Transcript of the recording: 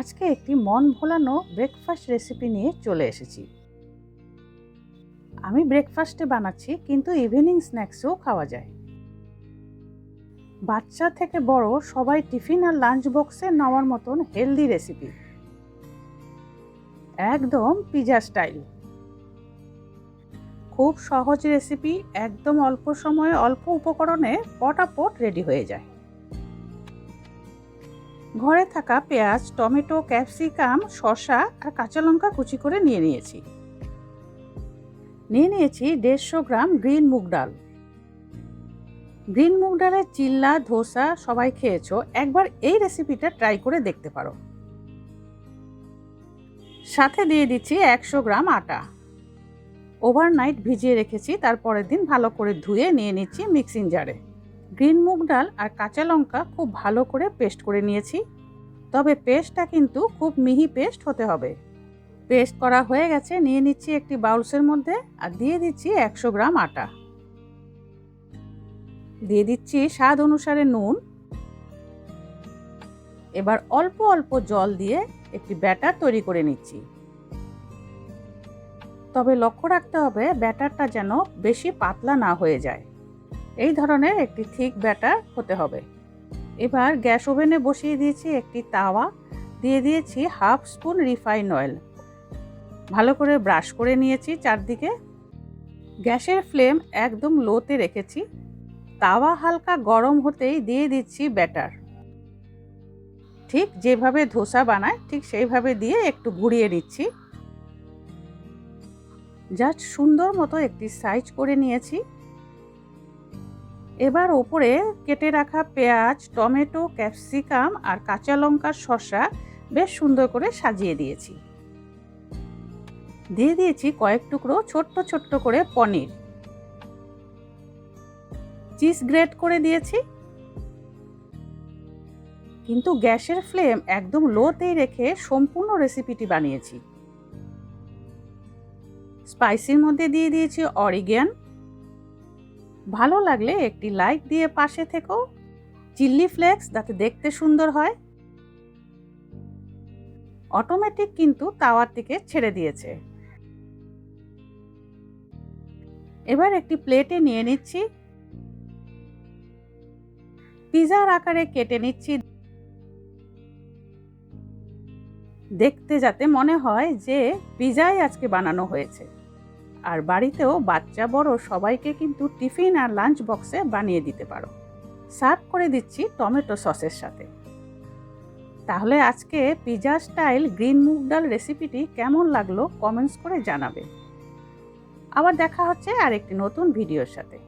আজকে একটি মন ভোলানো ব্রেকফাস্ট রেসিপি নিয়ে চলে এসেছি। আমি ব্রেকফাস্টে বানাচ্ছি, কিন্তু ইভিনিং স্ন্যাক্সেও খাওয়া যায়। বাচ্চা থেকে বড় সবাই টিফিন আর লাঞ্চ বক্সে নেওয়ার মতন হেলদি রেসিপি একদম পিজা স্টাইল খুব সহজ রেসিপি একদম অল্প সময়ে অল্প উপকরণে পটাপট রেডি হয়ে যায়। ঘরে থাকা পেঁয়াজ, টমেটো, ক্যাপসিকাম, শসা আর কাঁচা লঙ্কা কুচি করে নিয়ে নিয়েছি। নিয়ে নিয়েছি দেড়শো গ্রাম গ্রিন মুগ ডাল। গ্রিন মুগ ডালের চিল্লা, ধোসা সবাই খেয়েছো, একবার এই রেসিপিটা ট্রাই করে দেখতে পারো। সাথে দিয়ে দিচ্ছি একশো গ্রাম আটা। ওভারনাইট ভিজিয়ে রেখেছি, তারপরের দিন ভালো করে ধুয়ে নিয়ে নিচ্ছি মিক্সিং জারে। গ্রিন মুগ ডাল আর কাঁচা লঙ্কা খুব ভালো করে পেস্ট করে নিয়েছি। তবে পেস্টটা কিন্তু খুব মিহি পেস্ট হতে হবে। পেস্ট করা হয়ে গেছে, নিয়ে নিচ্ছি একটি বাউলসের মধ্যে আর দিয়ে দিচ্ছি একশো গ্রাম আটা। দিয়ে দিচ্ছি স্বাদ অনুসারে নুন। এবার অল্প অল্প জল দিয়ে একটি ব্যাটার তৈরি করে নিচ্ছি। তবে লক্ষ্য রাখতে হবে ব্যাটারটা যেন বেশি পাতলা না হয়ে যায়। এই ধরনের একটি থিক ব্যাটার হতে হবে। এবার গ্যাস ওভেনে বসিয়ে দিয়েছি একটি তাওয়া। দিয়ে দিয়েছি হাফ স্পুন রিফাইন অয়েল। ভালো করে ব্রাশ করে নিয়েছি চারদিকে। গ্যাসের ফ্লেম একদম লোতে রেখেছি। তাওয়া হালকা গরম হতেই দিয়ে দিচ্ছি ব্যাটার। ঠিক যেভাবে ধোসা বানায়, ঠিক সেইভাবে দিয়ে একটু ঘুরিয়ে নিচ্ছি। জাস্ট সুন্দর মতো একটি সাইজ করে নিয়েছি। এবার ওপরে কেটে রাখা পেঁয়াজ, টমেটো, ক্যাপসিকাম আর কাঁচা লঙ্কার শসা বেশ সুন্দর করে সাজিয়ে দিয়েছি। দিয়ে দিয়েছি কয়েক টুকরো ছোট্ট ছোট্ট করে পনির। চিজ গ্রেট করে দিয়েছি। কিন্তু গ্যাসের ফ্লেম একদম লোতেই রেখে সম্পূর্ণ রেসিপিটি বানিয়েছি। স্পাইসির মধ্যে দিয়ে দিয়েছি অরিগ্যান। ভালো লাগলে একটি লাইক দিয়ে পাশে থেকো। চিল্লি ফ্লেক্স যাতে দেখতে সুন্দর হয়। অটোমেটিক কিন্তু তাওয়ার থেকে ছেড়ে দিয়েছে। এবার একটি প্লেটে নিয়ে নিচ্ছি। পিজার আকারে কেটে নিচ্ছি। দেখতে যাতে মনে হয় যে পিজাই আজকে বানানো হয়েছে। আর বাড়িতেও বাচ্চা বড় সবাইকে কিন্তু টিফিন আর লাঞ্চ বক্সে বানিয়ে দিতে পারো। সার্ভ করে দিচ্ছি টমেটো সসের সাথে। তাহলে আজকে পিজা স্টাইল গ্রিন মুগ ডাল রেসিপিটি কেমন লাগল কমেন্টস করে জানাবে। আবার দেখা হচ্ছে আর একটি নতুন ভিডিওর সাথে।